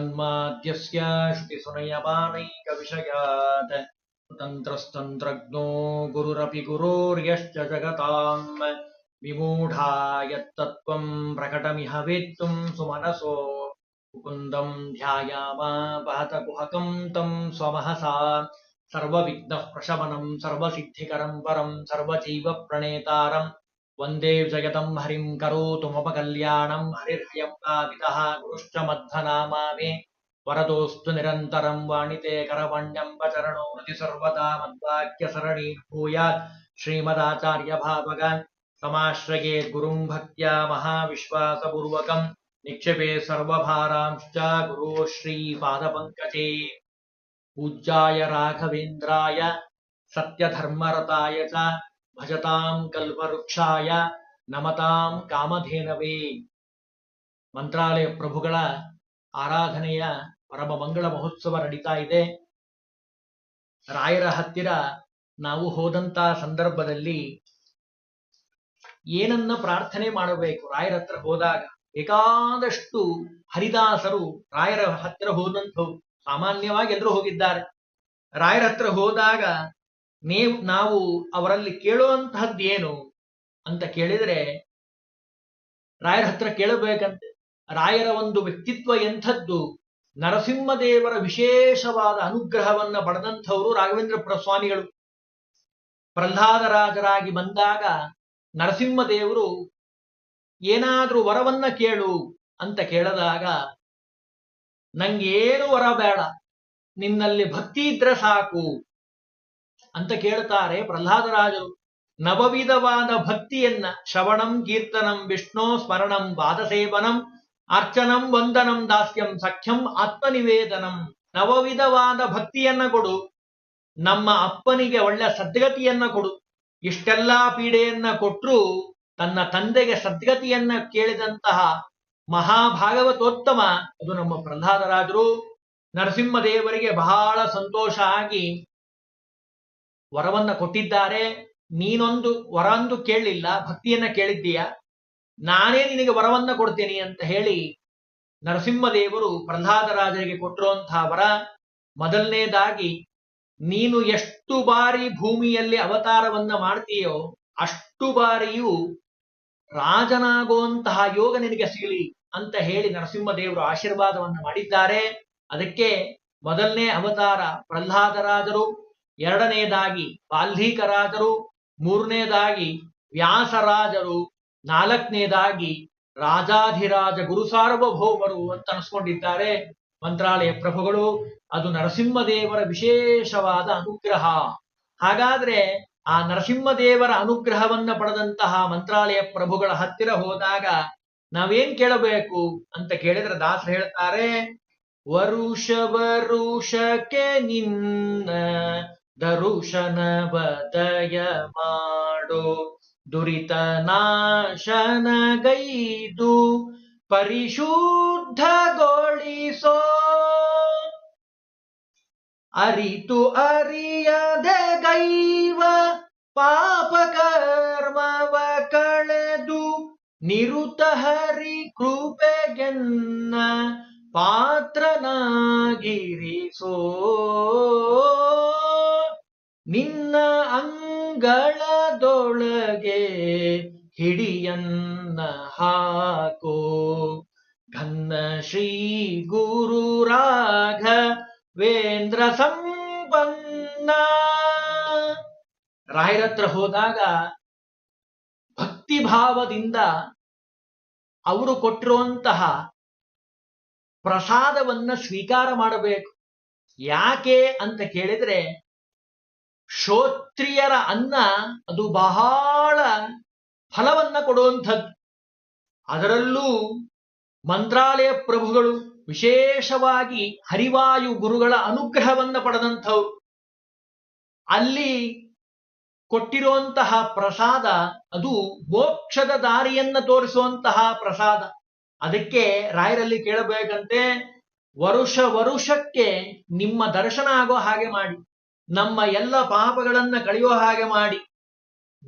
जन्माद्यस्य श्रुतिसुनयमानैकविषयात् तन्त्रस्तन्त्रज्ञो गुरुरपि गुरोर्यश्च जगताम्। विमूढा यत्तत्त्वम् प्रकटमिह वेत्तुम् सुमनसो। मुकुन्दम् ध्यायामा वहत कुहकम् तम् स्वमहसा। सर्वविघ्नः प्रशमनम् सर्वसिद्धिकरम् परम् सर्वचैव वंदे जगतम् हरिम् करोतु मम कल्याणम् हरिर्हयम् कावितः गुरुश्च मध्वनामा मे वरदोऽस्तु निरन्तरम् वाणिते करवण्यम् वचरणो हृदि सर्वदा मद्वाक्यसरणि भूयात्। श्रीमदाचार्यभावग समाश्रयेत् गुरुम् भक्त्या महाविश्वासपूर्वकम् निक्षेपे सर्वभारांश्च गुरो श्रीपादपङ्कजे। पूज्याय राघवेन्द्राय, सत्यधर्मरताय च ಭಜತಾಂ ಕಲ್ಪವೃಕ್ಷಾಯ ನಮತಾಂ ಕಾಮಧೇನವೇ. ಮಂತ್ರಾಲಯ ಪ್ರಭುಗಳ ಆರಾಧನೆಯ ಪರಮ ಮಂಗಳ ಮಹೋತ್ಸವ ನಡೀತಾ ಇದೆ. ರಾಯರ ಹತ್ತಿರ ನಾವು ಹೋದಂತ ಸಂದರ್ಭದಲ್ಲಿ ಏನನ್ನ ಪ್ರಾರ್ಥನೆ ಮಾಡಬೇಕು? ರಾಯರ ಹತ್ರ ಹೋದಾಗ ಬೇಕಾದಷ್ಟು ಹರಿದಾಸರು ರಾಯರ ಹತ್ತಿರ ಹೋದಂಥವು ಸಾಮಾನ್ಯವಾಗಿ ಎಲ್ಲರೂ ಹೋಗಿದ್ದಾರೆ. ರಾಯರ ಹತ್ರ ಹೋದಾಗ ನೀವು ನಾವು ಅವರಲ್ಲಿ ಕೇಳುವಂತಹದ್ದೇನು ಅಂತ ಕೇಳಿದರೆ, ರಾಯರ ಹತ್ರ ಕೇಳಬೇಕಂತೆ. ರಾಯರ ಒಂದು ವ್ಯಕ್ತಿತ್ವ ಎಂಥದ್ದು? ನರಸಿಂಹದೇವರ ವಿಶೇಷವಾದ ಅನುಗ್ರಹವನ್ನ ಪಡೆದಂಥವರು ರಾಘವೇಂದ್ರ ಸ್ವಾಮಿಗಳು ಪ್ರಹ್ಲಾದರಾಜರಾಗಿ ಬಂದಾಗ ನರಸಿಂಹದೇವರು ಏನಾದರೂ ವರವನ್ನ ಕೇಳು ಅಂತ ಕೇಳಿದಾಗ, ನಂಗೇನು ವರ ಬೇಡ. ನಿನ್ನಲ್ಲಿ ಭಕ್ತಿ ಇದ್ರೆ ಸಾಕು. ಅಂತ ಕೇಳ್ತಾರೆ ಪ್ರಹ್ಲಾದರಾಜರು. ನವವಿಧವಾದ ಭಕ್ತಿಯನ್ನ ಶ್ರವಣಂ, ಕೀರ್ತನಂ, ವಿಷ್ಣು, ಸ್ಮರಣಂ, ಪಾದಸೇವನಂ, ಅರ್ಚನಂ, ವಂದನಂ, ದಾಸ್ಯಂ, ಸಖ್ಯಂ, ಆತ್ಮನಿವೇದನಂ. ನವವಿಧವಾದ ಭಕ್ತಿಯನ್ನ ಕೊಡು. ನಮ್ಮ ಅಪ್ಪನಿಗೆ ಒಳ್ಳೆ ಸದ್ಗತಿಯನ್ನ ಕೊಡು. ಇಷ್ಟೆಲ್ಲಾ ಪೀಡೆಯನ್ನ ಕೊಟ್ಟರು ತನ್ನ ತಂದೆಗೆ ಸದ್ಗತಿಯನ್ನ ಕೇಳಿದಂತಹ ಮಹಾಭಾಗವತೋತ್ತಮ. ಅದು ನಮ್ಮ ಪ್ರಹ್ಲಾದರಾಜರು. ನರಸಿಂಹದೇವರಿಗೆ ಬಹಳ ಸಂತೋಷ ಆಗಿ ವರವನ್ನ ಕೊಟ್ಟಿದ್ದಾರೆ. ನೀನೊಂದು ವರ ಅಂದು ಕೇಳಲಿಲ್ಲ. ಭಕ್ತಿಯನ್ನ ಕೇಳಿದ್ದೀಯ? ನಾನೇ ನಿನಗೆ ವರವನ್ನ ಕೊಡ್ತೇನೆ ಅಂತ ಹೇಳಿ ನರಸಿಂಹದೇವರು ಪ್ರಹ್ಲಾದರಾಜರಿಗೆ ಕೊಟ್ಟಿರುವಂತಹ ವರ ಮೊದಲನೇದಾಗಿ, ನೀನು ಎಷ್ಟು ಬಾರಿ ಭೂಮಿಯಲ್ಲಿ ಅವತಾರವನ್ನ ಮಾಡ್ತೀಯೋ ಅಷ್ಟು ಬಾರಿಯೂ ರಾಜನಾಗುವಂತಹ ಯೋಗ ನಿನಗೆ ಸಿಗಲಿ ಅಂತ ಹೇಳಿ ನರಸಿಂಹದೇವರು ಆಶೀರ್ವಾದವನ್ನ ಮಾಡಿದ್ದಾರೆ. ಅದಕ್ಕೆ ಮೊದಲನೇ ಅವತಾರ ಪ್ರಹ್ಲಾದರಾಜರು. ಎರಡನೇದಾಗಿ ಬಾಲ್ಧೀಕರಾಜರು ಮೂರನೇದಾಗಿ ವ್ಯಾಸರಾಜರು, ನಾಲ್ಕನೇದಾಗಿ ರಾಜಾಧಿರಾಜ ಗುರು ಸಾರ್ವಭೌಮರು ಅಂತ ಅನಿಸ್ಕೊಂಡಿದ್ದಾರೆ ಮಂತ್ರಾಲಯ ಪ್ರಭುಗಳು. ಅದು ನರಸಿಂಹದೇವರ ವಿಶೇಷವಾದ ಅನುಗ್ರಹ. ಹಾಗಾದ್ರೆ ಆ ನರಸಿಂಹದೇವರ ಅನುಗ್ರಹವನ್ನ ಪಡೆದಂತಹ ಮಂತ್ರಾಲಯ ಪ್ರಭುಗಳ ಹತ್ತಿರ ಹೋದಾಗ ನಾವೇನ್ ಕೇಳಬೇಕು ಅಂತ ಕೇಳಿದ್ರೆ ದಾಸ ಹೇಳ್ತಾರೆ, ವರುಷ ವರುಷಕ್ಕೆ ನಿನ್ನ ದರುಶನ ಬದಯ ಮಾಡೋ ದುರಿತ ನಾಶನಗೈದು ಪರಿಶುದ್ಧಗೊಳಿಸೋ. ಅರಿತು ಅರಿಯದೆ ಗೈವ ಪಾಪ ಕರ್ಮವ ಕಳೆದು ನಿರುತ ಹರಿ ಕೃಪೆಗೆನ್ನ ಪಾತ್ರನಾಗಿರಿಸೋ. ನಿನ್ನ ಅಂಗಳದೊಳಗೆ ಹಿಡಿಯನ್ನ ಹಾಕೋ. ಘನ್ನ ಶ್ರೀ ಗುರು ರಾಘವೇಂದ್ರ ಸಂಪನ್ನ. ರಾಯರತ್ರ ಹೋದಾಗ ಭಕ್ತಿ ಭಾವದಿಂದ ಅವರು ಕೊಟ್ಟಿರುವಂತಹ ಪ್ರಸಾದವನ್ನ ಸ್ವೀಕಾರ ಮಾಡಬೇಕು. ಯಾಕೆ ಅಂತ ಕೇಳಿದ್ರೆ ಶ್ರೋತ್ರಿಯರ ಅನ್ನ ಅದು ಬಹಳ ಫಲವನ್ನ ಕೊಡುವಂಥದ್ದು. ಅದರಲ್ಲೂ ಮಂತ್ರಾಲಯ ಪ್ರಭುಗಳು ವಿಶೇಷವಾಗಿ ಹರಿವಾಯು ಗುರುಗಳ ಅನುಗ್ರಹವನ್ನ ಪಡೆದಂಥವ್ರು. ಅಲ್ಲಿ ಕೊಟ್ಟಿರುವಂತಹ ಪ್ರಸಾದ ಅದು ಮೋಕ್ಷದ ದಾರಿಯನ್ನ ತೋರಿಸುವಂತಹ ಪ್ರಸಾದ. ಅದಕ್ಕೆ ರಾಯರಲ್ಲಿ ಕೇಳಬೇಕಂತೆ, ವರುಷ ವರುಷಕ್ಕೆ ನಿಮ್ಮ ದರ್ಶನ ಆಗೋ ಹಾಗೆ ಮಾಡಿ. ನಮ್ಮ ಎಲ್ಲ ಪಾಪಗಳನ್ನ ಕಳೆಯೋ ಹಾಗೆ ಮಾಡಿ.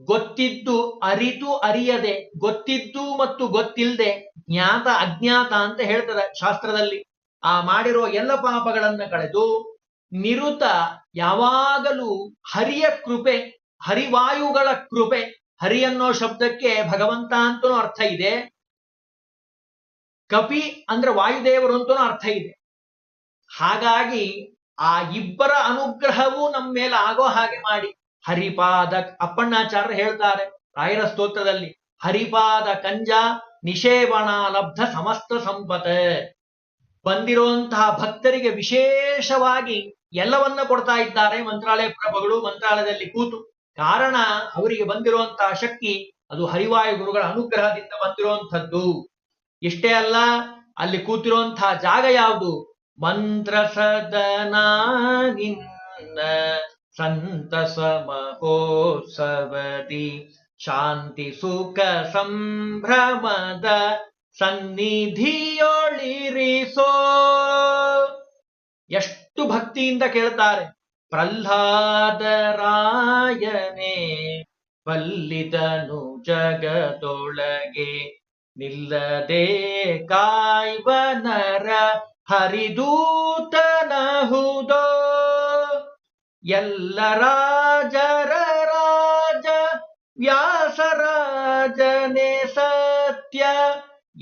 ಗೊತ್ತಿದ್ದು ಅರಿತು ಅರಿಯದೆ, ಗೊತ್ತಿದ್ದು ಮತ್ತು ಗೊತ್ತಿಲ್ಲದೆ ಜ್ಞಾತ ಅಜ್ಞಾತ ಅಂತ ಹೇಳ್ತಾರೆ ಶಾಸ್ತ್ರದಲ್ಲಿ. ಆ ಮಾಡಿರೋ ಎಲ್ಲ ಪಾಪಗಳನ್ನ ಕಳೆದು ನಿರುತ ಯಾವಾಗಲೂ ಹರಿಯ ಕೃಪೆ, ಹರಿವಾಯುಗಳ ಕೃಪೆ, ಹರಿ ಅನ್ನೋ ಶಬ್ದಕ್ಕೆ ಭಗವಂತ ಅಂತನೂ ಅರ್ಥ ಇದೆ. ಕಪಿ ಅಂದ್ರೆ ವಾಯುದೇವರು ಅಂತನೂ ಅರ್ಥ ಇದೆ. ಹಾಗಾಗಿ ಆ ಇಬ್ಬರ ಅನುಗ್ರಹವೂ ನಮ್ಮ ಮೇಲೆ ಆಗೋ ಹಾಗೆ ಮಾಡಿ. ಹರಿಪಾದ ಅಪ್ಪಣ್ಣಾಚಾರ್ಯ ಹೇಳ್ತಾರೆ ರಾಯರ ಸ್ತೋತ್ರದಲ್ಲಿ, ಹರಿಪಾದ ಕಂಜ ನಿಷೇವಣ ಲಬ್ಧ ಸಮಸ್ತ ಸಂಪತ. ಬಂದಿರುವಂತಹ ಭಕ್ತರಿಗೆ ವಿಶೇಷವಾಗಿ ಎಲ್ಲವನ್ನ ಕೊಡ್ತಾ ಇದ್ದಾರೆ ಮಂತ್ರಾಲಯ ಪ್ರಭುಗಳು ಮಂತ್ರಾಲಯದಲ್ಲಿ ಕೂತು. ಕಾರಣ ಅವರಿಗೆ ಬಂದಿರುವಂತಹ ಶಕ್ತಿ ಅದು ಹರಿವಾಯು ಗುರುಗಳ ಅನುಗ್ರಹದಿಂದ ಬಂದಿರುವಂಥದ್ದು. ಇಷ್ಟೇ ಅಲ್ಲ, ಅಲ್ಲಿ ಕೂತಿರುವಂತಹ ಜಾಗ ಯಾವುದು? ಮಂತ್ರ ಸದನ ನಿನ್ನ ಸಂತಸ ಮಹೋತ್ಸವದಿ ಶಾಂತಿ ಸುಖ ಸಂಭ್ರಮದ ಸನ್ನಿಧಿಯೊಳಿರಿಸೋ ಎಷ್ಟು ಭಕ್ತಿಯಿಂದ ಕೇಳ್ತಾರೆ, ಪ್ರಹ್ಲಾದರಾಯನೇ, ಬಲ್ಲಿದನು ಜಗದೊಳಗೆ, ನಿಲ್ಲದೆ ಕಾಯ್ವನರ ಹರಿದೂತನಹುದೋ. ಎಲ್ಲ ರಾಜರ ರಾಜ ವ್ಯಾಸರಾಜನೇ ಸತ್ಯ.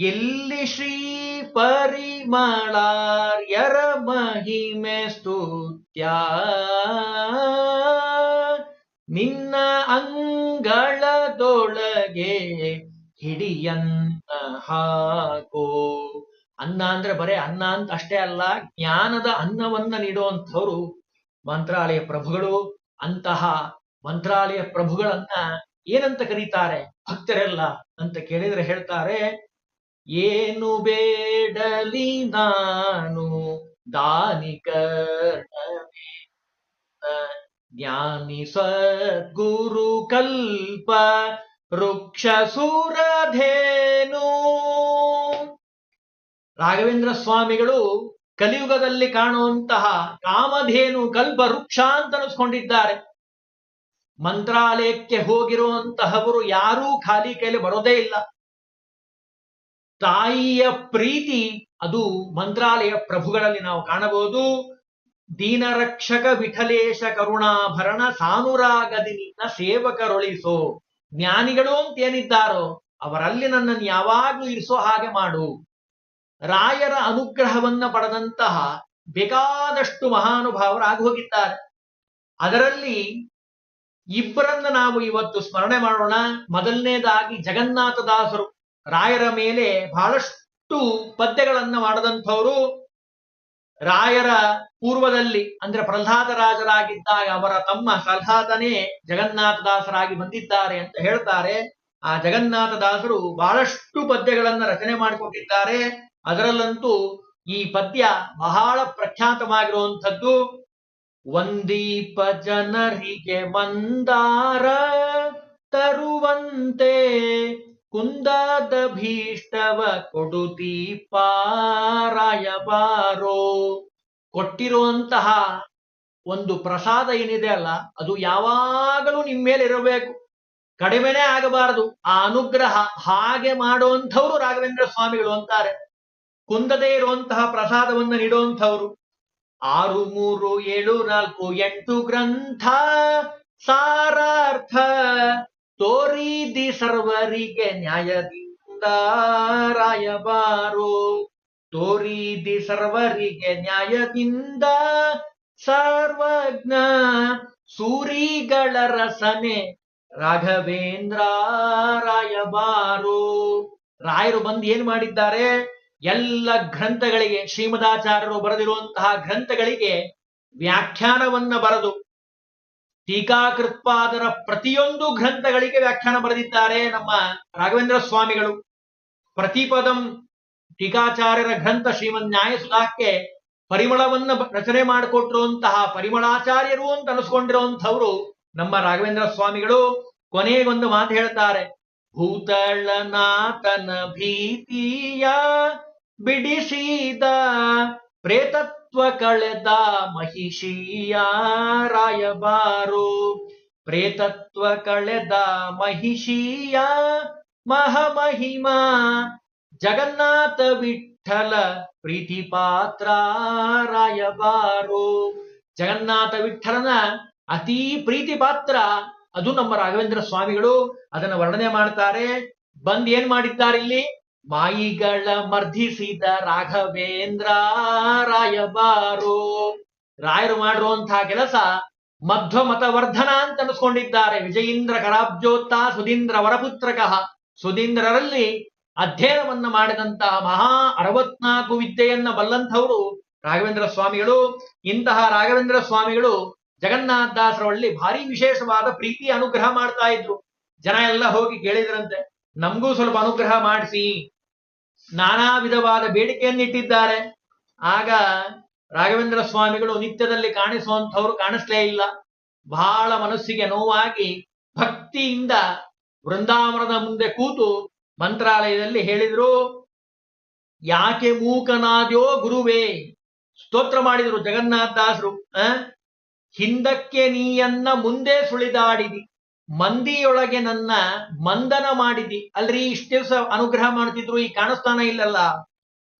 ಎಲ್ಲಿ ಶ್ರೀ ಪರಿಮಳಾರ್ಯರ ಮಹಿಮೆ ಸ್ತುತ್ಯ? ನಿನ್ನ ಅಂಗಳದೊಳಗೆ ಹಿಡಿಯನ್ನ ಹಾಕೋ. ಅನ್ನ ಅಂದ್ರೆ ಬರೇ ಅನ್ನ ಅಂತ ಅಷ್ಟೇ ಅಲ್ಲ, ಜ್ಞಾನದ ಅನ್ನವನ್ನ ನೀಡುವಂಥವ್ರು ಮಂತ್ರಾಲಯ ಪ್ರಭುಗಳು. ಅಂತಹ ಮಂತ್ರಾಲಯ ಪ್ರಭುಗಳನ್ನ ಏನಂತ ಕರೀತಾರೆ? ಭಕ್ತರೆಲ್ಲ ಅಂತ ಕೇಳಿದ್ರೆ ಹೇಳ್ತಾರೆ, ಏನು ಬೇಡಲಿ ನಾನು ದಾನಿಕರ್ಣವೇ ಜ್ಞಾನಿ ಸದ್ಗುರು ಕಲ್ಪ ವೃಕ್ಷ ಸುರಧೇನು ರಾಘವೇಂದ್ರ ಸ್ವಾಮಿಗಳು ಕಲಿಯುಗದಲ್ಲಿ ಕಾಣುವಂತಹ ಕಾಮಧೇನು ಕಲ್ಪ ವೃಕ್ಷ ಅಂತ ಅನಿಸ್ಕೊಂಡಿದ್ದಾರೆ. ಮಂತ್ರಾಲಯಕ್ಕೆ ಹೋಗಿರುವಂತಹವರು ಯಾರೂ ಖಾಲಿ ಕೈಲಿ ಬರೋದೇ ಇಲ್ಲ. ತಾಯಿಯ ಪ್ರೀತಿ ಅದು ಮಂತ್ರಾಲಯ ಪ್ರಭುಗಳಲ್ಲಿ ನಾವು ಕಾಣಬಹುದು. ದೀನರಕ್ಷಕ ವಿಠಲೇಶ ಕರುಣಾಭರಣ ಸಾನುರಾಗದಿ ನಿನ್ನ ಸೇವಕರೊಳಿಸೋ. ಜ್ಞಾನಿಗಳು ಅಂತ ಏನಿದ್ದಾರೋ ಅವರಲ್ಲಿ ನನ್ನನ್ನು ಯಾವಾಗಲೂ ಇರಿಸೋ ಹಾಗೆ ಮಾಡು. ರಾಯರ ಅನುಗ್ರಹವನ್ನ ಪಡೆದಂತಹ ಬೇಕಾದಷ್ಟು ಮಹಾನುಭಾವರಾಗಿ ಹೋಗಿದ್ದಾರೆ ಅದರಲ್ಲಿ ಇಬ್ಬರನ್ನ ನಾವು ಇವತ್ತು ಸ್ಮರಣೆ ಮಾಡೋಣ. ಮೊದಲನೇದಾಗಿ ಜಗನ್ನಾಥದಾಸರು. ರಾಯರ ಮೇಲೆ ಬಹಳಷ್ಟು ಪದ್ಯಗಳನ್ನ ಮಾಡದಂಥವರು ರಾಯರ ಪೂರ್ವದಲ್ಲಿ, ಅಂದ್ರೆ ಪ್ರಹ್ಲಾದ ರಾಜರಾಗಿದ್ದಾಗ ಅವರ ತಮ್ಮ ಪ್ರಹ್ಲಾದನೇ ಜಗನ್ನಾಥದಾಸರಾಗಿ ಬಂದಿದ್ದಾರೆ ಅಂತ ಹೇಳ್ತಾರೆ. ಆ ಜಗನ್ನಾಥದಾಸರು ಬಹಳಷ್ಟು ಪದ್ಯಗಳನ್ನ ರಚನೆ ಮಾಡಿಕೊಟ್ಟಿದ್ದಾರೆ ಅದರಲ್ಲಂತೂ ಈ ಪದ್ಯ ಬಹಳ ಪ್ರಖ್ಯಾತವಾಗಿರುವಂಥದ್ದು ಒಂದೀಪ ಜನರಿಗೆ ಮಂದಾರ ತರುವಂತೆ ಕುಂದದ ಭೀಷ್ಟವ ಕೊಡುತಿ ಪಾರಾಯಬಾರೋ ಕೊಟ್ಟಿರುವಂತಹ ಒಂದು ಪ್ರಸಾದ ಏನಿದೆ ಅಲ್ಲ, ಅದು ಯಾವಾಗಲೂ ನಿಮ್ಮ ಮೇಲೆ ಇರಬೇಕು. ಕಡಿಮೆನೇ ಆಗಬಾರದು. ಆ ಅನುಗ್ರಹ ಹಾಗೆ ಮಾಡುವಂಥವ್ರು ರಾಘವೇಂದ್ರ ಸ್ವಾಮಿಗಳು ಅಂತಾರೆ. ಕುಂದದೇ ಇರುವಂತಹ ಪ್ರಸಾದವನ್ನು ನೀಡುವಂಥವ್ರು. ಆರು, ಮೂರು, ಏಳು, ನಾಲ್ಕು, ಎಂಟು ಗ್ರಂಥ ಸಾರಾರ್ಥ. ತೋರಿದಿ ಸರ್ವರಿಗೆ ನ್ಯಾಯದಿಂದ ರಾಯಬಾರು. ತೋರಿದಿ ಸರ್ವರಿಗೆ ನ್ಯಾಯದಿಂದ ಸರ್ವಜ್ಞ. ಸೂರಿಗಳ ರಸನೆ ರಾಘವೇಂದ್ರ ರಾಯಬಾರು. ರಾಯರು ಬಂದು ಏನ್ ಮಾಡಿದ್ದಾರೆ? ಎಲ್ಲ ಗ್ರಂಥಗಳಿಗೆ ಶ್ರೀಮದಾಚಾರ್ಯರು ಬರೆದಿರುವಂತಹ ಗ್ರಂಥಗಳಿಗೆ ವ್ಯಾಖ್ಯಾನವನ್ನ ಬರೆದು ಟೀಕಾಕೃತ್ಪಾದರ ಪ್ರತಿಯೊಂದು ಗ್ರಂಥಗಳಿಗೆ ವ್ಯಾಖ್ಯಾನ ಬರೆದಿದ್ದಾರೆ ನಮ್ಮ ರಾಘವೇಂದ್ರ ಸ್ವಾಮಿಗಳು. ಪ್ರತಿಪದಂ ಟೀಕಾಚಾರ್ಯರ ಗ್ರಂಥ ಶ್ರೀಮನ್ ನ್ಯಾಯಸುಧಾಕ್ಕೆ ಪರಿಮಳವನ್ನ ರಚನೆ ಮಾಡಿಕೊಟ್ಟಿರುವಂತಹ ಪರಿಮಳಾಚಾರ್ಯರು ಅಂತ ಅನಿಸ್ಕೊಂಡಿರುವಂಥವ್ರು ನಮ್ಮ ರಾಘವೇಂದ್ರ ಸ್ವಾಮಿಗಳು. ಕೊನೆಗೊಂದು ಮಾತು ಹೇಳ್ತಾರೆ, ಭೂತಳನಾತನ ಭೀತಿಯ ಬಿಡಿಸಿದ ಪ್ರೇತತ್ವ ಕಳೆದ ಮಹಿಷಿಯ ರಾಯಬಾರು. ಪ್ರೇತತ್ವ ಕಳೆದ ಮಹಿಷಿಯ ಮಹಮಹಿಮ. ಜಗನ್ನಾಥ ವಿಠಲ ಪ್ರೀತಿ ಪಾತ್ರ ರಾಯಬಾರು. ಜಗನ್ನಾಥ ವಿಠಲನ ಅತಿ ಪ್ರೀತಿ ಪಾತ್ರ ಅದು ನಮ್ಮ ರಾಘವೇಂದ್ರ ಸ್ವಾಮಿಗಳು ಅದನ್ನ ವರ್ಣನೆ ಮಾಡ್ತಾರೆ. ಬಂದ್ ಏನ್ ಮಾಡಿದ್ದಾರೆ ಇಲ್ಲಿ? ಮಾಯಿಗಳ ಮರ್ಧಿಸಿದ ರಾಘವೇಂದ್ರ, ರಾಯಬಾರು. ರಾಯರು ಮಾಡಿರುವಂತಹ ಕೆಲಸ ಮಧ್ವ ಮತವರ್ಧನ ಅಂತ ಅನಿಸ್ಕೊಂಡಿದ್ದಾರೆ. ವಿಜಯೀಂದ್ರ ಕರಾಬ್ಜೋತ್ತ ಸುಧೀಂದ್ರ ವರಪುತ್ರಕಃ. ಸುಧೀಂದ್ರರಲ್ಲಿ ಅಧ್ಯಯನವನ್ನ ಮಾಡಿದಂತಹ ಮಹಾ ಅರವತ್ನಾಲ್ಕು ವಿದ್ಯೆಯನ್ನ ಬಲ್ಲಂಥವರು ರಾಘವೇಂದ್ರ ಸ್ವಾಮಿಗಳು. ಇಂತಹ ರಾಘವೇಂದ್ರ ಸ್ವಾಮಿಗಳು ಜಗನ್ನಾಥದಾಸರವಳ್ಳಿ ಭಾರಿ ವಿಶೇಷವಾದ ಪ್ರೀತಿ ಅನುಗ್ರಹ ಮಾಡ್ತಾ ಇದ್ರು. ಜನ ಎಲ್ಲ ಹೋಗಿ ಕೇಳಿದ್ರಂತೆ. ನಮಗೂ ಸ್ವಲ್ಪ ಅನುಗ್ರಹ ಮಾಡಿಸಿ ನಾನಾ ವಿಧವಾದ ಬೇಡಿಕೆಯನ್ನಿಟ್ಟಿದ್ದಾರೆ. ಆಗ ರಾಘವೇಂದ್ರ ಸ್ವಾಮಿಗಳು ನಿತ್ಯದಲ್ಲಿ ಕಾಣಿಸುವಂಥವ್ರು ಕಾಣಿಸ್ಲೇ ಇಲ್ಲ. ಬಹಳ ಮನಸ್ಸಿಗೆ ನೋವಾಗಿ ಭಕ್ತಿಯಿಂದ ವೃಂದಾವನದ ಮುಂದೆ ಕೂತು ಮಂತ್ರಾಲಯದಲ್ಲಿ ಹೇಳಿದ್ರು, ಯಾಕೆ ಮೂಕನಾದ್ಯೋ ಗುರುವೇ? ಸ್ತೋತ್ರ ಮಾಡಿದರು ಜಗನ್ನಾಥದಾಸರು ಹಿಂದಕ್ಕೆ ನೀಯನ್ನ ಮುಂದೆ ಸುಳಿದಾಡಿದಿ. ಮಂದಿಯೊಳಗೆ ನನ್ನ ಮಂದನ ಮಾಡಿದಿ. ಅಲ್ರಿ, ಇಷ್ಟು ದಿವಸ ಅನುಗ್ರಹ ಮಾಡ್ತಿದ್ರು, ಈ ಕಾಣಿಸ್ತಾನ ಇಲ್ಲಲ್ಲ.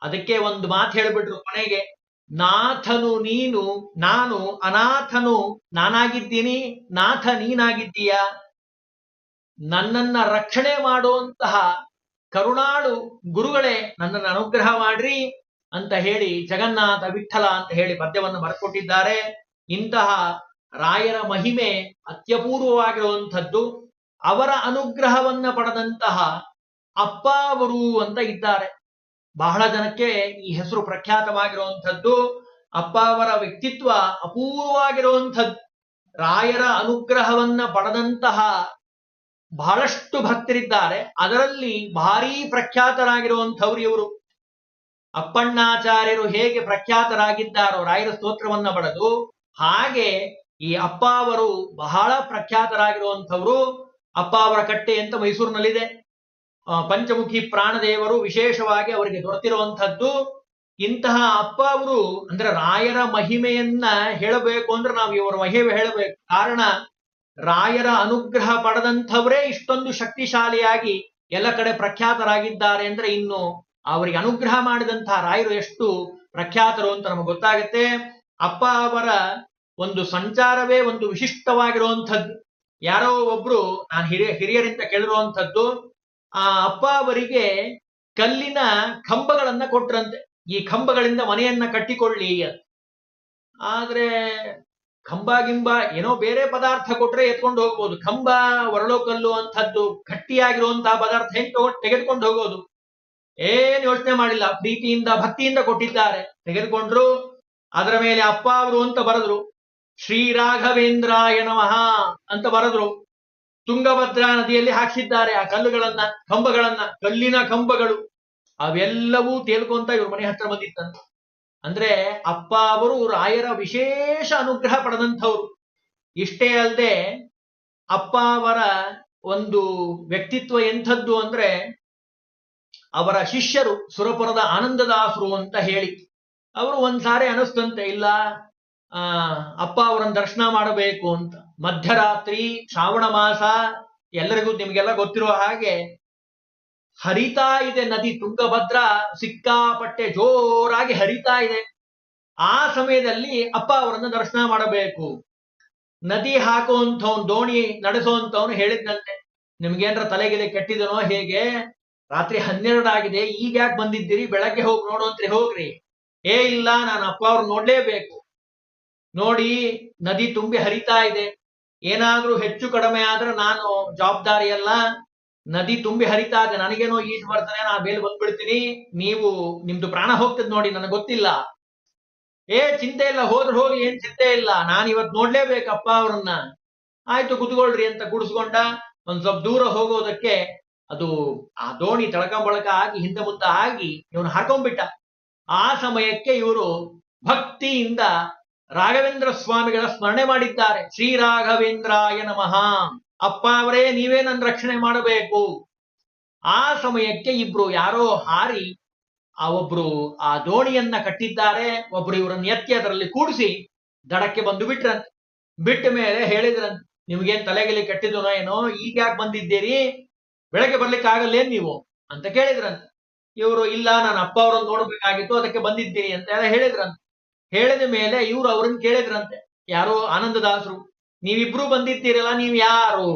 ಅದಕ್ಕೆ ಒಂದು ಮಾತು ಹೇಳ್ಬಿಟ್ರು ಕೊನೆಗೆ ನಾಥನು ನೀನು, ನಾನು ಅನಾಥನು, ನಾನಾಗಿದ್ದೀನಿ, ನಾಥ ನೀನಾಗಿದ್ದೀಯ? ನನ್ನನ್ನ ರಕ್ಷಣೆ ಮಾಡುವಂತಹ ಕರುಣಾಳು ಗುರುಗಳೇ, ನನ್ನನ್ನು ಅನುಗ್ರಹ ಮಾಡ್ರಿ ಅಂತ ಹೇಳಿ ಜಗನ್ನಾಥ ವಿಠಲ ಅಂತ ಹೇಳಿ ಪದ್ಯವನ್ನು ಬರ್ಕೊಟ್ಟಿದ್ದಾರೆ. ಇಂತಹ ರಾಯರ ಮಹಿಮೆ ಅತ್ಯಪೂರ್ವವಾಗಿರುವಂಥದ್ದು, ಅವರ ಅನುಗ್ರಹವನ್ನ ಪಡೆದಂತಹ ಅಪ್ಪ ಅವರು ಅಂತ ಇದ್ದಾರೆ. ಬಹಳ ಜನಕ್ಕೆ ಈ ಹೆಸರು ಪ್ರಖ್ಯಾತವಾಗಿರುವಂಥದ್ದು, ಅಪ್ಪ ಅವರ ವ್ಯಕ್ತಿತ್ವ ಅಪೂರ್ವವಾಗಿರುವಂಥದ್ದು. ರಾಯರ ಅನುಗ್ರಹವನ್ನ ಪಡೆದಂತಹ ಬಹಳಷ್ಟು ಭಕ್ತರಿದ್ದಾರೆ. ಅದರಲ್ಲಿ ಭಾರೀ ಪ್ರಖ್ಯಾತರಾಗಿರುವಂಥವ್ರು ಇವರು. ಅಪ್ಪಣ್ಣಾಚಾರ್ಯರು ಹೇಗೆ ಪ್ರಖ್ಯಾತರಾಗಿದ್ದಾರೋ, ರಾಯರ ಸ್ತೋತ್ರವನ್ನ ಪಡೆದು ಹಾಗೆ ಈ ಅಪ್ಪ ಅವರು ಬಹಳ ಪ್ರಖ್ಯಾತರಾಗಿರುವಂಥವ್ರು ಅಪ್ಪ ಅವರ ಕಟ್ಟೆ ಅಂತ ಮೈಸೂರಿನಲ್ಲಿದೆ. ಪಂಚಮುಖಿ ಪ್ರಾಣದೇವರು ವಿಶೇಷವಾಗಿ ಅವರಿಗೆ ದೊರೆತಿರುವಂಥದ್ದು. ಇಂತಹ ಅಪ್ಪ ಅವರು ಅಂದ್ರೆ ರಾಯರ ಮಹಿಮೆಯನ್ನ ಹೇಳಬೇಕು ಅಂದ್ರೆ ನಾವು ಇವರ ಮಹಿಮೆ ಹೇಳಬೇಕು. ಕಾರಣ ರಾಯರ ಅನುಗ್ರಹ ಪಡೆದಂಥವರೇ ಇಷ್ಟೊಂದು ಶಕ್ತಿಶಾಲಿಯಾಗಿ ಎಲ್ಲ ಕಡೆ ಪ್ರಖ್ಯಾತರಾಗಿದ್ದಾರೆ ಅಂದ್ರೆ ಇನ್ನು ಅವರಿಗೆ ಅನುಗ್ರಹ ಮಾಡಿದಂತಹ ರಾಯರು ಎಷ್ಟು ಪ್ರಖ್ಯಾತರು ಅಂತ ನಮಗೆ ಗೊತ್ತಾಗುತ್ತೆ. ಅಪ್ಪ ಅವರ ಒಂದು ಸಂಚಾರವೇ ಒಂದು ವಿಶಿಷ್ಟವಾಗಿರುವಂಥದ್ದು. ಯಾರೋ ಒಬ್ರು, ನಾನು ಹಿರಿಯ, ಹಿರಿಯರಿಂದ ಕೇಳಿರುವಂಥದ್ದು, ಆ ಅಪ್ಪ ಅವರಿಗೆ ಕಲ್ಲಿನ ಕಂಬಗಳನ್ನ ಕೊಟ್ರಂತೆ. ಈ ಕಂಬಗಳಿಂದ ಮನೆಯನ್ನ ಕಟ್ಟಿಕೊಳ್ಳಿ ಅಂತ. ಆದ್ರೆ ಕಂಬ, ಗಿಂಬ ಏನೋ ಬೇರೆ ಪದಾರ್ಥ ಕೊಟ್ರೆ ಎತ್ಕೊಂಡು ಹೋಗ್ಬೋದು. ಕಂಬ, ಒರಳೋಕಲ್ಲು ಅಂತದ್ದು ಗಟ್ಟಿಯಾಗಿರುವಂತಹ ಪದಾರ್ಥ ಹೆಂಗ್ ತೆಗೆದುಕೊಂಡು ಹೋಗೋದು? ಏನ್ ಯೋಚನೆ ಮಾಡಿಲ್ಲ. ಪ್ರೀತಿಯಿಂದ, ಭಕ್ತಿಯಿಂದ ಕೊಟ್ಟಿದ್ದಾರೆ. ತೆಗೆದುಕೊಂಡ್ರು, ಅದರ ಮೇಲೆ ಅಪ್ಪ ಅವರು ಅಂತ ಬರೆದ್ರು. ಶ್ರೀ ರಾಘವೇಂದ್ರಾಯ ನಮಃ ಅಂತ ಬರೆದ್ರು. ತುಂಗಭದ್ರಾ ನದಿಯಲ್ಲಿ ಹಾಕ್ಸಿದ್ದಾರೆ ಆ ಕಲ್ಲುಗಳನ್ನ, ಕಂಬಗಳನ್ನ, ಕಲ್ಲಿನ ಕಂಬಗಳು. ಅವೆಲ್ಲವೂ ತೇಲ್ಕೊಂತ ಇವ್ರ ಮನೆ ಹತ್ರ ಬಂದಿತ್ತಂತ. ಅಂದ್ರೆ ಅಪ್ಪ ಅವರು ರಾಯರ ವಿಶೇಷ ಅನುಗ್ರಹ ಪಡೆದಂಥವ್ರು. ಇಷ್ಟೇ ಅಲ್ಲದೆ ಅಪ್ಪ ಅವರ ಒಂದು ವ್ಯಕ್ತಿತ್ವ ಎಂಥದ್ದು ಅಂದ್ರೆ ಅವರ ಶಿಷ್ಯರು ಸುರಪುರದ ಆನಂದದಾಸರು ಅಂತ ಹೇಳಿ. ಅವರು ಒಂದ್ಸಾರಿ ಅನಿಸ್ತಂತೆ, ಇಲ್ಲ ಆ, ಅಪ್ಪ ಅವರನ್ನು ದರ್ಶನ ಮಾಡಬೇಕು ಅಂತ. ಮಧ್ಯರಾತ್ರಿ, ಶ್ರಾವಣ ಮಾಸ, ಎಲ್ಲರಿಗೂ ನಿಮಗೆಲ್ಲ ಗೊತ್ತಿರೋ ಹಾಗೆ ಹರಿತಾ ಇದೆ ನದಿ ತುಂಗಭದ್ರ, ಸಿಕ್ಕಾಪಟ್ಟೆ ಜೋರಾಗಿ ಹರಿತಾ ಇದೆ. ಆ ಸಮಯದಲ್ಲಿ ಅಪ್ಪ ಅವರನ್ನ ದರ್ಶನ ಮಾಡಬೇಕು. ನದಿ ಹಾಕುವಂಥವ್ನು ದೋಣಿ ನಡೆಸುವಂಥವ್ನು ಹೇಳಿದ್ನಂತೆ. ನಿಮ್ಗೇನ್ರ ತಲೆಗೆಲೆ ಕೆಟ್ಟಿದನೋ ಹೇಗೆ? ರಾತ್ರಿ ಹನ್ನೆರಡಾಗಿದೆ, ಈಗ ಯಾಕೆ ಬಂದಿದ್ದೀರಿ? ಬೆಳಗ್ಗೆ ಹೋಗಿ ನೋಡುವಂತ್ರಿ ಹೋಗ್ರಿ. ಏ ಇಲ್ಲ, ನಾನು ಅಪ್ಪ ಅವ್ರು ನೋಡ್ಲೇಬೇಕು. ನೋಡಿ ನದಿ ತುಂಬಿ ಹರಿತಾ ಇದೆ. ಏನಾದ್ರೂ ಹೆಚ್ಚು ಕಡಿಮೆ ಆದ್ರೆ ನಾನು ಜವಾಬ್ದಾರಿ ಅಲ್ಲ ನದಿ ತುಂಬಿ ಹರಿತಾ ಇದೆ. ನನಗೇನೋ ಈಜ್ ಬರ್ತಾನೆ ನಾ ಬೇಲ್ ಬಂದ್ಬಿಡ್ತೀನಿ. ನೀವು ನಿಮ್ದು ಪ್ರಾಣ ಹೋಗ್ತದ್ ನೋಡಿ, ನನಗೆ ಗೊತ್ತಿಲ್ಲ. ಏ, ಚಿಂತೆ ಇಲ್ಲ. ಹೋದ್ರೆ ಹೋಗಿ ಏನ್ ಚಿಂತೆ ಇಲ್ಲ. ನಾನು ಇವತ್ ನೋಡ್ಲೇಬೇಕಪ್ಪ ಅವ್ರನ್ನ. ಆಯ್ತು ಕುತ್ಕೊಳ್ರಿ ಅಂತ ಗುಡಿಸ್ಕೊಂಡ ಒಂದ್ ಸ್ವಲ್ಪ ದೂರ ಹೋಗೋದಕ್ಕೆ ಅದು ಆ ದೋಣಿ ತಳಕಂಬಳಕ ಆಗಿ ಹಿಂದೆ ಮುಂದೆ ಆಗಿ ಇವನು ಹಾಕೊಂಡ್ಬಿಟ್ಟ ಆ ಸಮಯಕ್ಕೆ ಇವರು ಭಕ್ತಿಯಿಂದ ರಾಘವೇಂದ್ರ ಸ್ವಾಮಿಗಳ ಸ್ಮರಣೆ ಮಾಡಿದ್ದಾರೆ. ಶ್ರೀ ರಾಘವೇಂದ್ರಾಯ ನಮಃ. ಅಪ್ಪ ಅವರೇ, ನೀವೇ ನನ್ನ ರಕ್ಷಣೆ ಮಾಡಬೇಕು. ಆ ಸಮಯಕ್ಕೆ ಇಬ್ರು ಯಾರೋ ಹಾರಿ, ಆ ಒಬ್ರು ಆ ದೋಣಿಯನ್ನ ಕಟ್ಟಿದ್ದಾರೆ. ಒಬ್ರು ಇವರನ್ನ ಎತ್ತಿ ಅದರಲ್ಲಿ ಕೂಡಿಸಿ ದಡಕ್ಕೆ ಬಂದು ಬಿಟ್ರಂತ. ಬಿಟ್ಟ ಮೇಲೆ ಹೇಳಿದ್ರಂತೆ, ನಿಮ್ಗೇನ್ ತಲೆಗೆಲಿ ಕಟ್ಟಿದನೋ ಏನೋ? ಈಗ ಯಾಕೆ ಬಂದಿದ್ದೀರಿ? ಬೆಳಗ್ಗೆ ಬರ್ಲಿಕ್ಕೆ ಆಗಲ್ಲೇನ್ ನೀವು? ಅಂತ ಕೇಳಿದ್ರಂತ. ಇವರು, ಇಲ್ಲ, ನಾನು ಅಪ್ಪ ಅವರನ್ನು ನೋಡ್ಬೇಕಾಗಿತ್ತು, ಅದಕ್ಕೆ ಬಂದಿದ್ದೀನಿ ಅಂತ ಹೇಳಿದ್ರಂತೆ. ಹೇಳಿದ ಮೇಲೆ ಇವ್ರು ಅವ್ರನ್ನ ಕೇಳಿದ್ರಂತೆ. ಯಾರು ಆನಂದದಾಸರು, ನೀವಿಬ್ರು ಬಂದಿದ್ದೀರಲ್ಲ, ನೀವ್ ಯಾರು?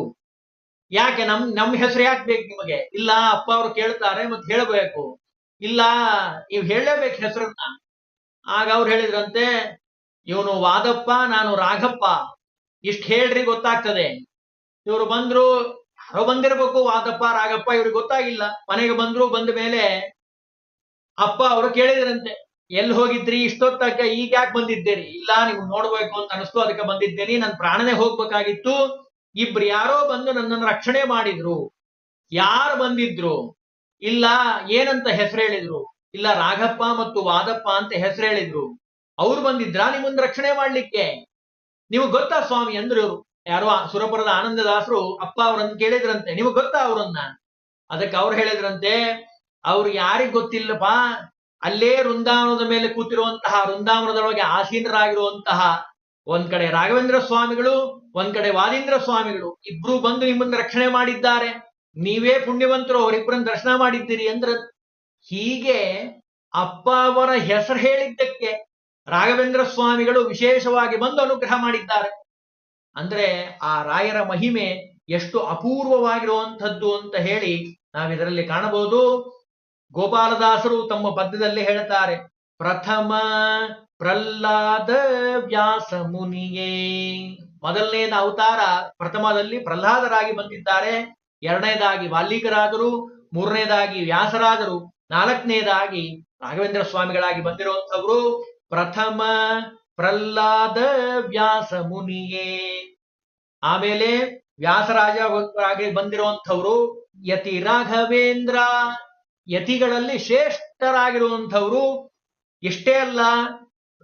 ಯಾಕೆ ನಮ್ ನಮ್ ಹೆಸರು ಯಾಕೆ ಬೇಕು ನಿಮಗೆ? ಇಲ್ಲ, ಅಪ್ಪ ಅವ್ರು ಕೇಳ್ತಾರೆ ಮತ್ತೆ ಹೇಳಬೇಕು. ಇಲ್ಲ, ನೀವು ಹೇಳಲೇಬೇಕು ಹೆಸರನ್ನ. ಆಗ ಅವ್ರು ಹೇಳಿದ್ರಂತೆ, ಇವನು ವಾದಪ್ಪ, ನಾನು ರಾಘಪ್ಪ. ಇಷ್ಟು ಹೇಳ್ರಿ ಗೊತ್ತಾಗ್ತದೆ. ಇವರು ಬಂದ್ರು, ಯಾರೋ ಬಂದಿರ್ಬೇಕು, ವಾದಪ್ಪ, ರಾಘಪ್ಪ, ಇವ್ರಿಗೆ ಗೊತ್ತಾಗಿಲ್ಲ. ಮನೆಗೆ ಬಂದ್ರು, ಬಂದ ಮೇಲೆ ಅಪ್ಪ ಅವರು ಕೇಳಿದ್ರಂತೆ. ಎಲ್ಲಿ ಹೋಗಿದ್ರಿ? ಇಷ್ಟೊತ್ತಕ್ಕೆ ಈಗ ಯಾಕೆ ಬಂದಿದ್ದೇರಿ? ಇಲ್ಲ, ನೀವು ನೋಡ್ಬೇಕು ಅಂತ ಅನಿಸ್ತು. ಅದಕ್ಕೆ ಬಂದಿದ್ದೇನೆ. ನನ್ನ ಪ್ರಾಣನೇ ಹೋಗ್ಬೇಕಾಗಿತ್ತು. ಇಬ್ರು ಯಾರೋ ಬಂದು ನನ್ನನ್ನು ರಕ್ಷಣೆ ಮಾಡಿದ್ರು. ಯಾರು ಬಂದಿದ್ರು? ಇಲ್ಲ, ಏನಂತ ಹೆಸರು ಹೇಳಿದ್ರು? ಇಲ್ಲ, ರಾಘಪ್ಪ ಮತ್ತು ವಾದಪ್ಪ ಅಂತ ಹೆಸರು ಹೇಳಿದ್ರು. ಅವ್ರು ಬಂದಿದ್ರ? ನಿಮ್ಮನ್ನ ರಕ್ಷಣೆ ಮಾಡ್ಲಿಕ್ಕೆ? ನೀವು ಗೊತ್ತಾ ಸ್ವಾಮಿ ಅಂದ್ರು ಯಾರು ಯಾರೋ ಸುರಪುರದ ಆನಂದದಾಸರು ಅಪ್ಪ ಅವ್ರನ್ನ ಕೇಳಿದ್ರಂತೆ. ನಿಮಗ್ ಗೊತ್ತಾ ಅವ್ರನ್ನ? ಅದಕ್ಕೆ ಅವ್ರು ಹೇಳಿದ್ರಂತೆ, ಅವ್ರು ಯಾರಿಗ್ ಗೊತ್ತಿಲ್ಲಪ್ಪ? ಅಲ್ಲೇ ವೃಂದಾವನದ ಮೇಲೆ ಕೂತಿರುವಂತಹ ವೃಂದಾವನದೊಳಗೆ ಆಸೀನರಾಗಿರುವಂತಹ ಒಂದ್ ಕಡೆ ರಾಘವೇಂದ್ರ ಸ್ವಾಮಿಗಳು, ಒಂದ್ ಕಡೆ ವಾದೀಂದ್ರ ಸ್ವಾಮಿಗಳು ಇಬ್ರು ಬಂದು ನಿಮ್ಮನ್ನ ರಕ್ಷಣೆ ಮಾಡಿದ್ದಾರೆ. ನೀವೇ ಪುಣ್ಯವಂತರು, ಅವರಿಬ್ಬರನ್ನ ದರ್ಶನ ಮಾಡಿದ್ದೀರಿ ಅಂದ್ರ ಹೀಗೆ ಅಪ್ಪ ಅವರ ಹೆಸರು ಹೇಳಿದ್ದಕ್ಕೆ ರಾಘವೇಂದ್ರ ಸ್ವಾಮಿಗಳು ವಿಶೇಷವಾಗಿ ಬಂದು ಅನುಗ್ರಹ ಮಾಡಿದ್ದಾರೆ. ಅಂದ್ರೆ ಆ ರಾಯರ ಮಹಿಮೆ ಎಷ್ಟು ಅಪೂರ್ವವಾಗಿರುವಂಥದ್ದು ಅಂತ ಹೇಳಿ ನಾವಿದರಲ್ಲಿ ಕಾಣಬಹುದು. ಗೋಪಾಲದಾಸರು ತಮ್ಮ ಪದ್ಯದಲ್ಲಿ ಹೇಳ್ತಾರೆ, ಪ್ರಥಮ ಪ್ರಹ್ಲಾದ ವ್ಯಾಸ ಮುನಿಯೇ. ಮೊದಲನೇದ ಅವತಾರ ಪ್ರಥಮದಲ್ಲಿ ಪ್ರಹ್ಲಾದರಾಗಿ ಬಂದಿದ್ದಾರೆ. ಎರಡನೇದಾಗಿ ವಾಲ್ಮೀಕರಾದರು, ಮೂರನೇದಾಗಿ ವ್ಯಾಸರಾದರು, ನಾಲ್ಕನೇದಾಗಿ ರಾಘವೇಂದ್ರ ಸ್ವಾಮಿಗಳಾಗಿ ಬಂದಿರುವಂಥವ್ರು, ಪ್ರಥಮ ಪ್ರಹ್ಲಾದ ವ್ಯಾಸ ಮುನಿಯೇ. ಆಮೇಲೆ ವ್ಯಾಸರಾಜ ಆಗಿ ಬಂದಿರುವಂಥವ್ರು ಯತಿ ರಾಘವೇಂದ್ರ. ಯತಿಗಳಲ್ಲಿ ಶ್ರೇಷ್ಠರಾಗಿರುವಂಥವರು ಎಷ್ಟೇ ಅಲ್ಲ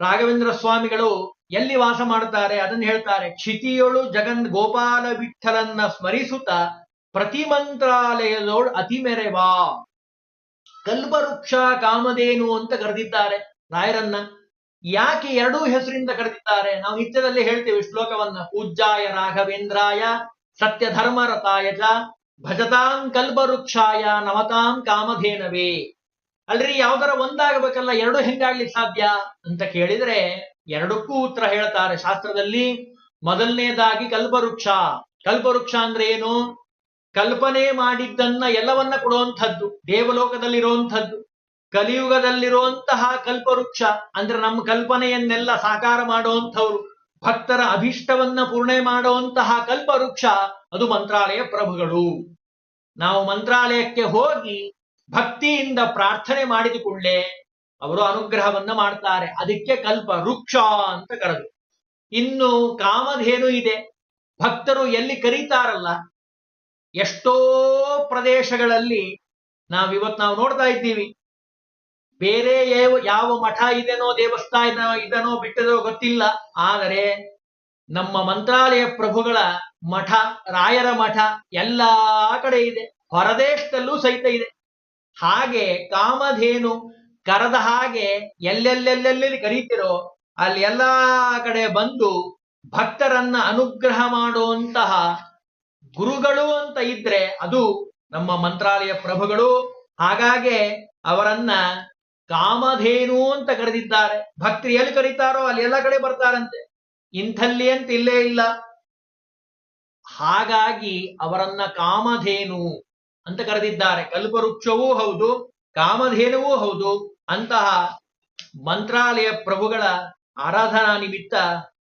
ರಾಘವೇಂದ್ರ ಸ್ವಾಮಿಗಳು ಎಲ್ಲಿ ವಾಸ ಮಾಡುತ್ತಾರೆ ಅದನ್ನು ಹೇಳ್ತಾರೆ. ಕ್ಷಿತಿಯೊಳು ಜಗನ್ ಗೋಪಾಲ ವಿಠಲನ್ನ ಸ್ಮರಿಸುತ್ತ ಪ್ರತಿ ಮಂತ್ರಾಲಯದೋಳು ಅತಿ ಮೆರೆವಾ ಕಲ್ಪವೃಕ್ಷ ಕಾಮಧೇನು ಅಂತ ಕರೆದಿದ್ದಾರೆ ರಾಯರನ್ನ. ಯಾಕೆ ಎರಡೂ ಹೆಸರಿಂದ ಕರೆದಿದ್ದಾರೆ? ನಾವು ನಿತ್ಯದಲ್ಲಿ ಹೇಳ್ತೇವೆ ಶ್ಲೋಕವನ್ನ. ಪೂಜ್ಯಾಯ ರಾಘವೇಂದ್ರಾಯ ಸತ್ಯ ಧರ್ಮರತಾಯ ಚ. ಭಜತಾಂ ಕಲ್ಪವೃಕ್ಷಾಯ ನಮತಾಂ ಕಾಮಧೇನವೇ. ಅಲ್ರಿ, ಯಾವ್ದಾರ ಒಂದಾಗಬೇಕಲ್ಲ, ಎರಡು ಹೆಂಗಾಗ್ಲಿ ಸಾಧ್ಯ? ಅಂತ ಕೇಳಿದ್ರೆ, ಎರಡಕ್ಕೂ ಉತ್ತರ ಹೇಳ್ತಾರೆ ಶಾಸ್ತ್ರದಲ್ಲಿ. ಮೊದಲನೇದಾಗಿ ಕಲ್ಪವೃಕ್ಷ. ಕಲ್ಪವೃಕ್ಷ ಅಂದ್ರೆ ಏನು? ಕಲ್ಪನೆ ಮಾಡಿದ್ದನ್ನ ಎಲ್ಲವನ್ನ ಕೊಡುವಂಥದ್ದು, ದೇವಲೋಕದಲ್ಲಿರುವಂಥದ್ದು, ಕಲಿಯುಗದಲ್ಲಿರುವಂತಹ ಕಲ್ಪವೃಕ್ಷ. ಅಂದ್ರೆ ನಮ್ಮ ಕಲ್ಪನೆಯನ್ನೆಲ್ಲ ಸಾಕಾರ ಮಾಡುವಂಥವ್ರು. ಭಕ್ತರ ಅಭಿಷ್ಟವನ್ನ ಪೂರ್ಣೆ ಮಾಡುವಂತಹ ಕಲ್ಪವೃಕ್ಷ ಅದು ಮಂತ್ರಾಲಯ ಪ್ರಭುಗಳು. ನಾವು ಮಂತ್ರಾಲಯಕ್ಕೆ ಹೋಗಿ ಭಕ್ತಿಯಿಂದ ಪ್ರಾರ್ಥನೆ ಮಾಡಿದ ಅವರು ಅನುಗ್ರಹವನ್ನ ಮಾಡ್ತಾರೆ. ಅದಕ್ಕೆ ಕಲ್ಪ ವೃಕ್ಷ ಅಂತ ಕರೆದು. ಇನ್ನು ಕಾಮಧೇನು ಇದೆ. ಭಕ್ತರು ಎಲ್ಲಿ ಕರೀತಾರಲ್ಲ, ಎಷ್ಟೋ ಪ್ರದೇಶಗಳಲ್ಲಿ ನಾವಿವತ್ ನಾವು ನೋಡ್ತಾ ಇದ್ದೀವಿ. ಬೇರೆ ಯಾವ ಮಠ ಇದೆನೋ, ದೇವಸ್ಥಾನ ಇದನೋ ಬಿಟ್ಟದೋ ಗೊತ್ತಿಲ್ಲ. ಆದರೆ ನಮ್ಮ ಮಂತ್ರಾಲಯ ಪ್ರಭುಗಳ ಮಠ, ರಾಯರ ಮಠ ಎಲ್ಲಾ ಕಡೆ ಇದೆ. ಹೊರದೇಶದಲ್ಲೂ ಸಹಿತ ಇದೆ. ಹಾಗೆ ಕಾಮಧೇನು ಕರೆದ ಹಾಗೆ ಎಲ್ಲೆಲ್ಲೆಲ್ಲೆಲ್ಲಿ ಕರೀತಿರೋ, ಅಲ್ಲಿ ಎಲ್ಲಾ ಕಡೆ ಬಂದು ಭಕ್ತರನ್ನ ಅನುಗ್ರಹ ಮಾಡುವಂತಹ ಗುರುಗಳು ಅಂತ ಇದ್ರೆ ಅದು ನಮ್ಮ ಮಂತ್ರಾಲಯ ಪ್ರಭುಗಳು. ಹಾಗಾಗೆ ಅವರನ್ನ ಕಾಮಧೇನು ಅಂತ ಕರೆದಿದ್ದಾರೆ. ಭಕ್ತಿ ಎಲ್ಲಿ ಕರೀತಾರೋ ಅಲ್ಲಿ ಎಲ್ಲ ಕಡೆ ಬರ್ತಾರಂತೆ. ಇಂಥಲ್ಲಿ ಅಂತ ಇಲ್ಲೇ ಇಲ್ಲ. ಹಾಗಾಗಿ ಅವರನ್ನ ಕಾಮಧೇನು ಅಂತ ಕರೆದಿದ್ದಾರೆ. ಕಲ್ಪವೃಕ್ಷವೂ ಹೌದು, ಕಾಮಧೇನುವೂ ಹೌದು. ಅಂತಹ ಮಂತ್ರಾಲಯ ಪ್ರಭುಗಳ ಆರಾಧನಾ ನಿಮಿತ್ತ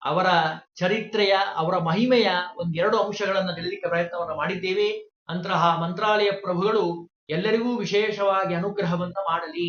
ಅವರ ಚರಿತ್ರೆಯ, ಅವರ ಮಹಿಮೆಯ ಒಂದೆರಡು ಅಂಶಗಳನ್ನು ತಿಳಿಲಿಕ್ಕೆ ಪ್ರಯತ್ನವನ್ನು ಮಾಡಿದ್ದೇವೆ. ಅಂತಹ ಮಂತ್ರಾಲಯ ಪ್ರಭುಗಳು ಎಲ್ಲರಿಗೂ ವಿಶೇಷವಾಗಿ ಅನುಗ್ರಹವನ್ನು ಮಾಡಲಿ.